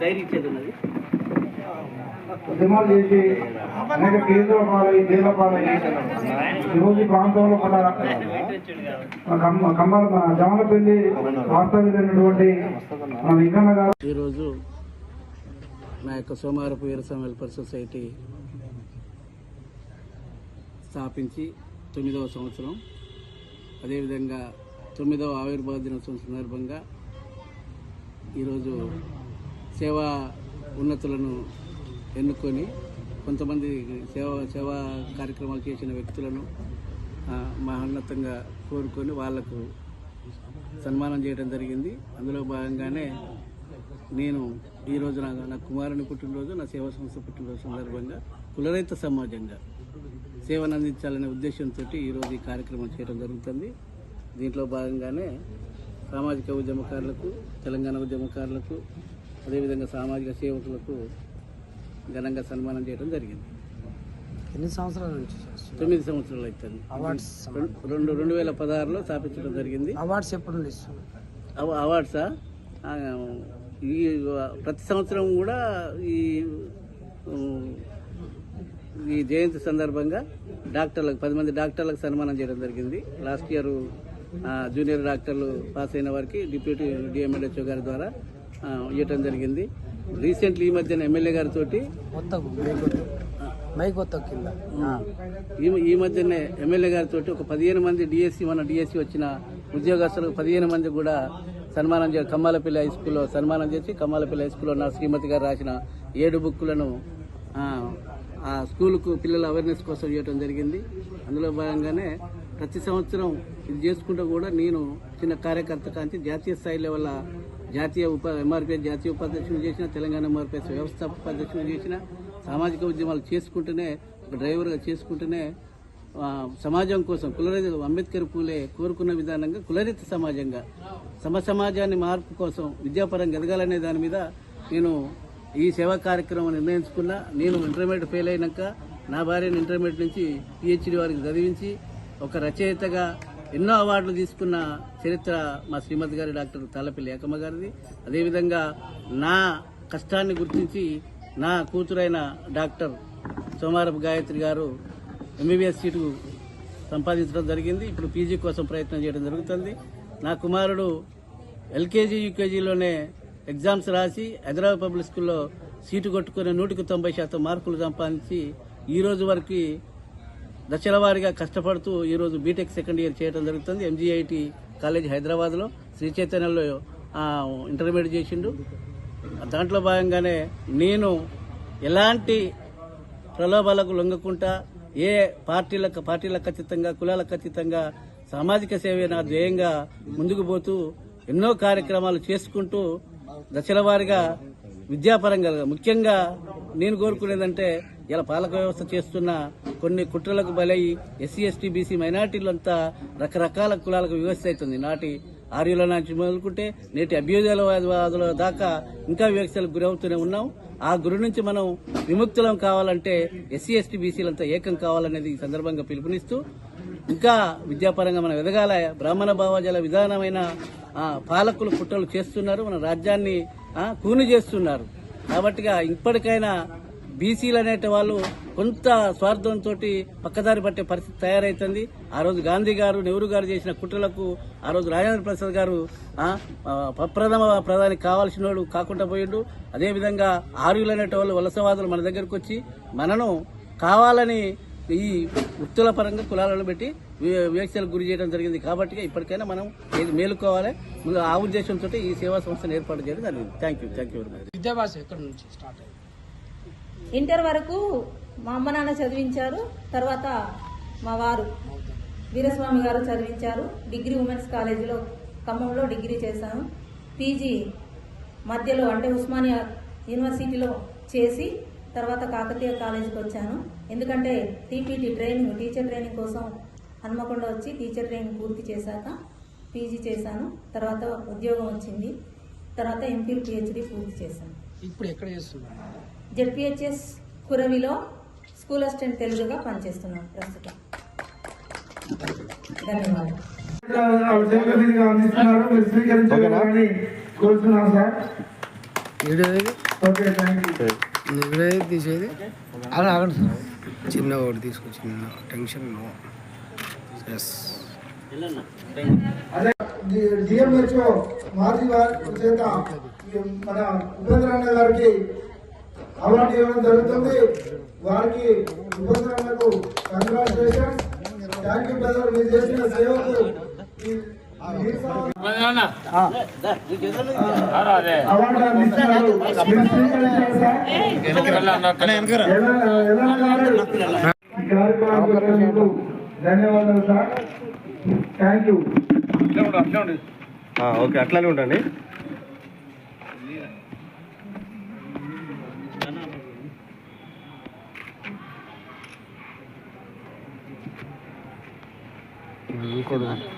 Dairy ఇచ్చేది ఉన్నది. ఉద్యమాలు చేసి అనేక కేసుల పాలై జైల పాలై ఈరోజు ఈ ప్రాంతంలో మన కమ్మ కమ్మాల మన జమలపల్లి వాస్తవ్యులైనటువంటి మన వెంకన్న గారు ఈరోజు నా యొక్క సోమారపు వీరసం వెల్ఫేర్ సొసైటీ స్థాపించి తొమ్మిదవ సంవత్సరం. అదేవిధంగా తొమ్మిదవ ఆవిర్భావ దినోత్సవం సందర్భంగా ఈరోజు సేవా ఉన్నతులను ఎన్నుకొని కొంతమంది సేవా సేవా కార్యక్రమాలు చేసిన వ్యక్తులను మహోన్నతంగా కోరుకొని వాళ్ళకు సన్మానం చేయడం జరిగింది. అందులో భాగంగానే నేను ఈరోజు నా నా కుమారుని పుట్టినరోజు నా సేవా సంస్థ పుట్టినరోజు సందర్భంగా కులరైత సమాజంగా సేవను అందించాలనే ఉద్దేశంతో ఈరోజు ఈ కార్యక్రమం చేయడం జరుగుతుంది. దీంట్లో భాగంగానే సామాజిక ఉద్యమకారులకు తెలంగాణ ఉద్యమకారులకు అదేవిధంగా సామాజిక సేవకులకు ఘనంగా సన్మానం చేయడం జరిగింది. ఎన్ని సంవత్సరాల నుంచి తొమ్మిది సంవత్సరాలు అవుతుంది అవార్డ్స్ రెండు- రెండు వేల పదహారులో స్థాపించడం జరిగింది. అవార్డ్స్ ఎప్పుడు నుండి అవ- అవార్డ్సా? ఈ ప్రతి సంవత్సరం కూడా ఈ ఈ జయంతి సందర్భంగా డాక్టర్లకు పది మంది డాక్టర్లకు సన్మానం చేయడం జరిగింది. లాస్ట్ ఇయర్ జూనియర్ డాక్టర్లు పాస్ అయిన వారికి డిప్యూటీ డిఎంఎల్హెచ్ఓ గారి ద్వారా ఇవ్వటం జరిగింది. రీసెంట్లీ ఈ మధ్యన ఎమ్మెల్యే గారితో ఈ మధ్యనే ఎమ్మెల్యే గారితో ఒక పదిహేను మంది డిఎస్సి మన డిఎస్సి వచ్చిన ఉద్యోగస్తులకు పదిహేను మంది కూడా సన్మానం చే కమ్మాలపల్లి హై స్కూల్లో సన్మానం చేసి కమ్మాలపల్లి హై స్కూల్లో నా శ్రీమతి గారు రాసిన ఏడు బుక్కులను ఆ, స్కూల్కు పిల్లల అవేర్నెస్ కోసం చేయడం జరిగింది. అందులో భాగంగానే ప్రతి సంవత్సరం ఇది చేసుకుంటూ కూడా నేను చిన్న కార్యకర్త కాంచి జాతీయ స్థాయి లెవెల్ జాతీయ ఉప ఎంఆర్పీఎస్ జాతీయ ఉపాధ్యక్షులు చేసిన తెలంగాణ ఎంఆర్పీఎస్ వ్యవస్థాపక ఉపాధ్యక్షులు చేసిన సామాజిక ఉద్యమాలు చేసుకుంటూనే ఒక డ్రైవర్గా చేసుకుంటూనే సమాజం కోసం కులరహిత అంబేద్కర్ పూలే కోరుకున్న విధానంగా కులరహిత సమాజంగా సమ సమాజాన్ని మార్పు కోసం విద్యాపరంగా ఎదగాలనే దాని మీద నేను ఈ సేవా కార్యక్రమం నిర్ణయించుకున్నా. నేను ఇంటర్మీడియట్ ఫెయిల్ అయినాక నా భార్యను ఇంటర్మీడియట్ నుంచి పిహెచ్డి వారికి చదివించి ఒక రచయితగా ఎన్నో అవార్డులు తీసుకున్న చరిత్ర మా శ్రీమతి గారి డాక్టర్ తలపల్లి ఏకమ్మ గారిది. అదేవిధంగా నా కష్టాన్ని గుర్తించి నా కూతురైన డాక్టర్ సోమారపు గాయత్రి గారు ఎంబీబీఎస్ సీటు సంపాదించడం జరిగింది. ఇప్పుడు పీజీ కోసం ప్రయత్నం చేయడం జరుగుతుంది. నా కుమారుడు ఎల్కేజీ యూకేజీలోనే ఎగ్జామ్స్ రాసి హైదరాబాద్ పబ్లిక్ స్కూల్లో సీటు కొట్టుకుని నూటికి తొంభై శాతం మార్కులు సంపాదించి ఈ రోజు వరకు దశల వారీగా కష్టపడుతూ ఈరోజు బీటెక్ సెకండ్ ఇయర్ చేయడం జరుగుతుంది. ఎంజీఐటి కాలేజ్ హైదరాబాద్లో శ్రీ చైతన్యంలో ఇంటర్మీడియట్ చేసిండు. దాంట్లో భాగంగానే నేను ఎలాంటి ప్రలోభాలకు లొంగకుండా ఏ పార్టీలకు పార్టీలకు అతీతంగా కులాలకు అతీతంగా సామాజిక సేవే నా ధ్యేయంగా ముందుకు పోతూ ఎన్నో కార్యక్రమాలు చేసుకుంటూ దశల వారీగా విద్యాపరంగా ముఖ్యంగా నేను కోరుకునేదంటే ఇలా పాలక వ్యవస్థ చేస్తున్న కొన్ని కుట్రలకు బలై ఎస్సీ ఎస్టీ బీసీ మైనార్టీలంతా రకరకాల కులాలకు వివక్ష అవుతుంది నాటి ఆర్యుల నుంచి మొదలుకుంటే నేటి అభ్యుదయవాదుల దాకా ఇంకా వివక్షలకు గురవుతూనే ఉన్నాం. ఆ గురి నుంచి మనం విముక్తులం కావాలంటే ఎస్సీ ఎస్టీ బీసీలంతా ఏకం కావాలనేది ఈ సందర్భంగా పిలుపునిస్తూ ఇంకా విద్యాపరంగా మనం ఎదగాల బ్రాహ్మణ భావజాల విధానమైన పాలకులు కుట్రలు చేస్తున్నారు. మన రాజ్యాన్ని కూని చేస్తున్నారు. కాబట్టిగా ఇప్పటికైనా బీసీలు అనేటి వాళ్ళు కొంత స్వార్థంతో పక్కదారి పట్టే పరిస్థితి తయారైతుంది. ఆ రోజు గాంధీ గారు నెహ్రూ గారు చేసిన కుట్రలకు ఆ రోజు రాజేంద్ర ప్రసాద్ గారు ప్రథమ ప్రధాని కావాల్సిన వాడు కాకుండా పోయిండు. అదేవిధంగా ఆర్యులు అనేటి వాళ్ళు వలసవాదులు మన దగ్గరకు వచ్చి మనను కావాలని ఈ వృత్తుల పరంగా కులాలను పెట్టి వివక్షలకు గురి చేయడం జరిగింది. కాబట్టి ఇప్పటికైనా మనం ఏది మేలుకోవాలి. ముందు ఆ ఉద్దేశంతో ఈ సేవా సంస్థను ఏర్పాటు చేయడం జరిగింది. Thank you thank you very much విద్యాభాష ఎక్కడి నుంచి స్టార్ట్ అయింది? ఇంటర్ వరకు మా అమ్మ నాన్న చదివించారు తర్వాత మా వారు వీరస్వామి గారు చదివించారు. డిగ్రీ ఉమెన్స్ కాలేజీలో ఖమ్మంలో డిగ్రీ చేశాను. పీజీ మధ్యలో అంటే ఉస్మానియా యూనివర్సిటీలో చేసి తర్వాత కాకతీయ కాలేజీకి వచ్చాను. ఎందుకంటే టీపీటీ ట్రైనింగ్ టీచర్ ట్రైనింగ్ కోసం హన్మకొండ వచ్చి టీచర్ ట్రైనింగ్ పూర్తి చేశాక పీజీ చేశాను. తర్వాత ఉద్యోగం వచ్చింది. తర్వాత ఎంపీ పిహెచ్డి పూర్తి చేశాను. ఇప్పుడు ఎక్కడ చేస్తున్నాను జెడ్పిహెచ్ఎస్ కురవిలో స్కూల్ అసిస్టెంట్ తెలుగుగా పనిచేస్తున్నాను. ప్రస్తుతం. ధన్యవాదాలు. తీసేది? అలా ఆగండి సార్. చిన్న ఒకటి తీసుకో చిన్న టెన్షన్ ఎస్ డిఎంహెచ్ఓ చేత మన ఉపేంద్ర గారికి అవార్డు ఇవ్వడం జరుగుతుంది? వారికి అన్నకు కంగ్రాచులేషన్ థ్యాంక్ యూ బ్రదర్ మీరు చేసిన సేవకు ధన్యవాదాలు సార్. థ్యాంక్ యూ ఓకే అట్లానే ఉండండి. hijo.